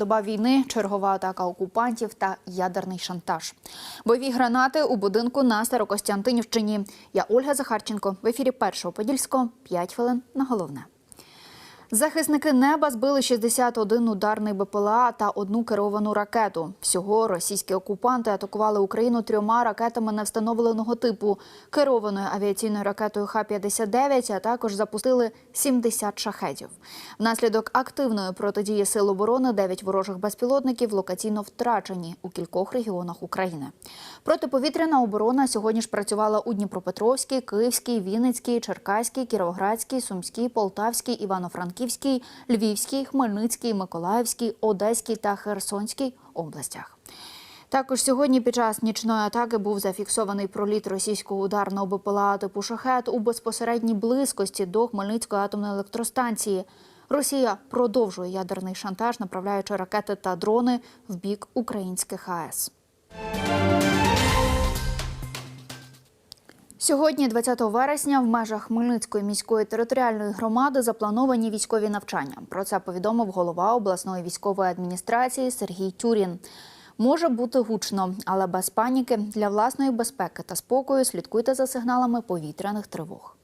Доба війни, чергова атака окупантів та ядерний шантаж. Бойові гранати у будинку на Старокостянтинівщині. Я Ольга Захарченко. В ефірі першого подільського 5 хвилин на головне. Захисники неба збили 61 ударний БПЛА та одну керовану ракету. Всього російські окупанти атакували Україну трьома ракетами невстановленого типу, керованою авіаційною ракетою Х-59, а також запустили 70 шахедів. Внаслідок активної протидії сил оборони 9 ворожих безпілотників локаційно втрачені у кількох регіонах України. Протиповітряна оборона сьогодні ж працювала у Дніпропетровській, Київській, Вінницькій, Черкаській, Кіровоградській, Сумській, Полтавській, Івано-Франківській, Львівській, Хмельницькій, Миколаївській, Одеській та Херсонській областях. Також сьогодні під час нічної атаки був зафіксований проліт російського ударного БПЛА типу «Шахет» у безпосередній близькості до Хмельницької атомної електростанції. Росія продовжує ядерний шантаж, направляючи ракети та дрони в бік українських АЕС. Сьогодні, 20 вересня, в межах Хмельницької міської територіальної громади заплановані військові навчання. Про це повідомив голова обласної військової адміністрації Сергій Тюрін. Може бути гучно, але без паніки для власної безпеки та спокою слідкуйте за сигналами повітряних тривог.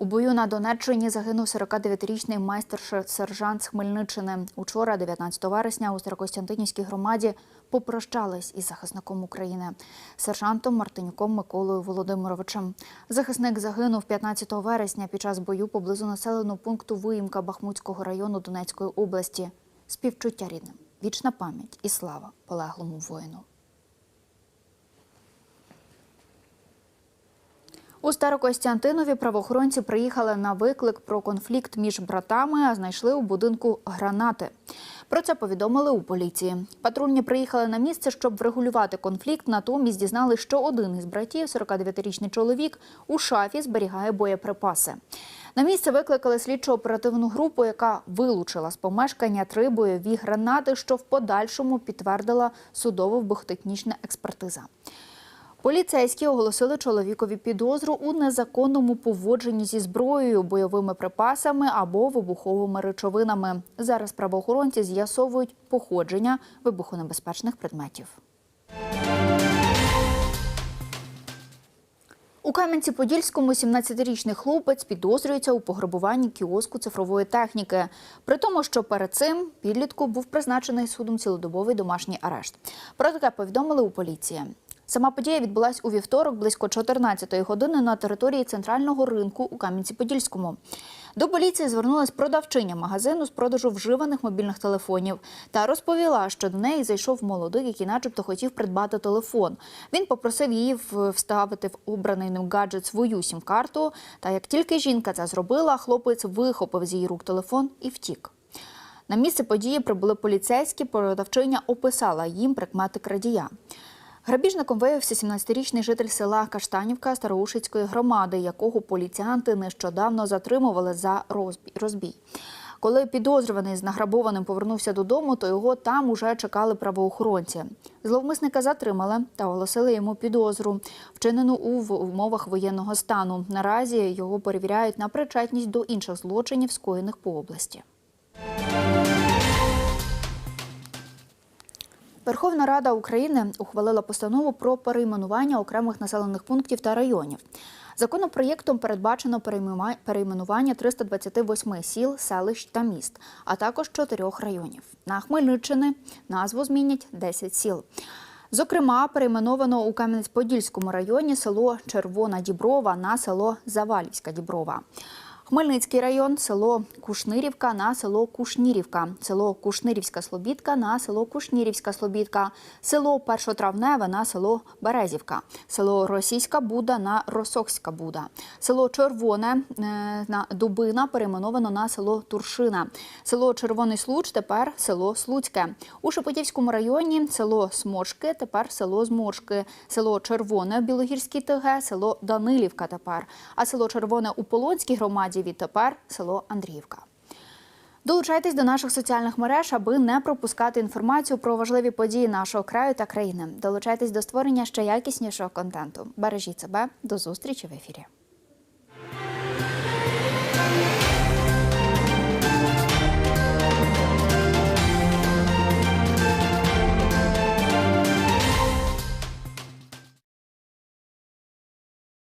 У бою на Донеччині загинув 49-річний майстер-сержант з Хмельниччини. Учора, 19 вересня, у Старокостянтинівській громаді попрощались із захисником України, сержантом Мартинюком Миколою Володимировичем. Захисник загинув 15 вересня під час бою поблизу населеного пункту Виїмка Бахмутського району Донецької області. Співчуття рідним, вічна пам'ять і слава полеглому воїну. У Старокостянтинові правоохоронці приїхали на виклик про конфлікт між братами, а знайшли у будинку гранати. Про це повідомили у поліції. Патрульні приїхали на місце, щоб врегулювати конфлікт. Натомість дізнали, що один із братів, 49-річний чоловік, у шафі зберігає боєприпаси. На місце викликали слідчо-оперативну групу, яка вилучила з помешкання три бойові гранати, що в подальшому підтвердила судово-вибухотехнічна експертиза. Поліцейські оголосили чоловікові підозру у незаконному поводженні зі зброєю, бойовими припасами або вибуховими речовинами. Зараз правоохоронці з'ясовують походження вибухонебезпечних предметів. У Кам'янці-Подільському 17-річний хлопець підозрюється у пограбуванні кіоску цифрової техніки. При тому, що перед цим підлітку був призначений судом цілодобовий домашній арешт. Про таке повідомили у поліції. Сама подія відбулась у вівторок близько 14-ї години на території центрального ринку у Кам'янці-Подільському. До поліції звернулась продавчиня магазину з продажу вживаних мобільних телефонів та розповіла, що до неї зайшов молодик, який, начебто, хотів придбати телефон. Він попросив її вставити в обраний ним гаджет свою сім-карту. Та як тільки жінка це зробила, хлопець вихопив з її рук телефон і втік. На місце події прибули поліцейські. Продавчиня описала їм прикмети крадія. Грабіжником виявився 17-річний житель села Каштанівка Староушицької громади, якого поліціянти нещодавно затримували за розбій. Коли підозрюваний з награбованим повернувся додому, то його там уже чекали правоохоронці. Зловмисника затримали та оголосили йому підозру, вчинену у умовах воєнного стану. Наразі його перевіряють на причетність до інших злочинів, скоєних по області. Верховна Рада України ухвалила постанову про перейменування окремих населених пунктів та районів. Законопроєктом передбачено перейменування 328 сіл, селищ та міст, а також чотирьох районів. На Хмельниччини назву змінять 10 сіл. Зокрема, перейменовано у Кам'янець-Подільському районі село Червона Діброва на село Завалівська Діброва. Хмельницький район, село Кушнирівка на село Кушнірівка, село Кушнирівська Слобідка на село Кушнірівська Слобідка, село Першотравневе на село Березівка, село Російська Буда на Росокська Буда, село Червоне на Дубина перейменовано на село Туршина, село Червоний Случ тепер село Слуцьке. У Шепетівському районі село Сморшки, тепер село Зморшки, село Червоне в Білогірській ТГ, село Данилівка тепер, а село Червоне у Полонській громаді відтепер село Андріївка. Долучайтесь до наших соціальних мереж, аби не пропускати інформацію про важливі події нашого краю та країни. Долучайтесь до створення ще якіснішого контенту. Бережіть себе, до зустрічі в ефірі.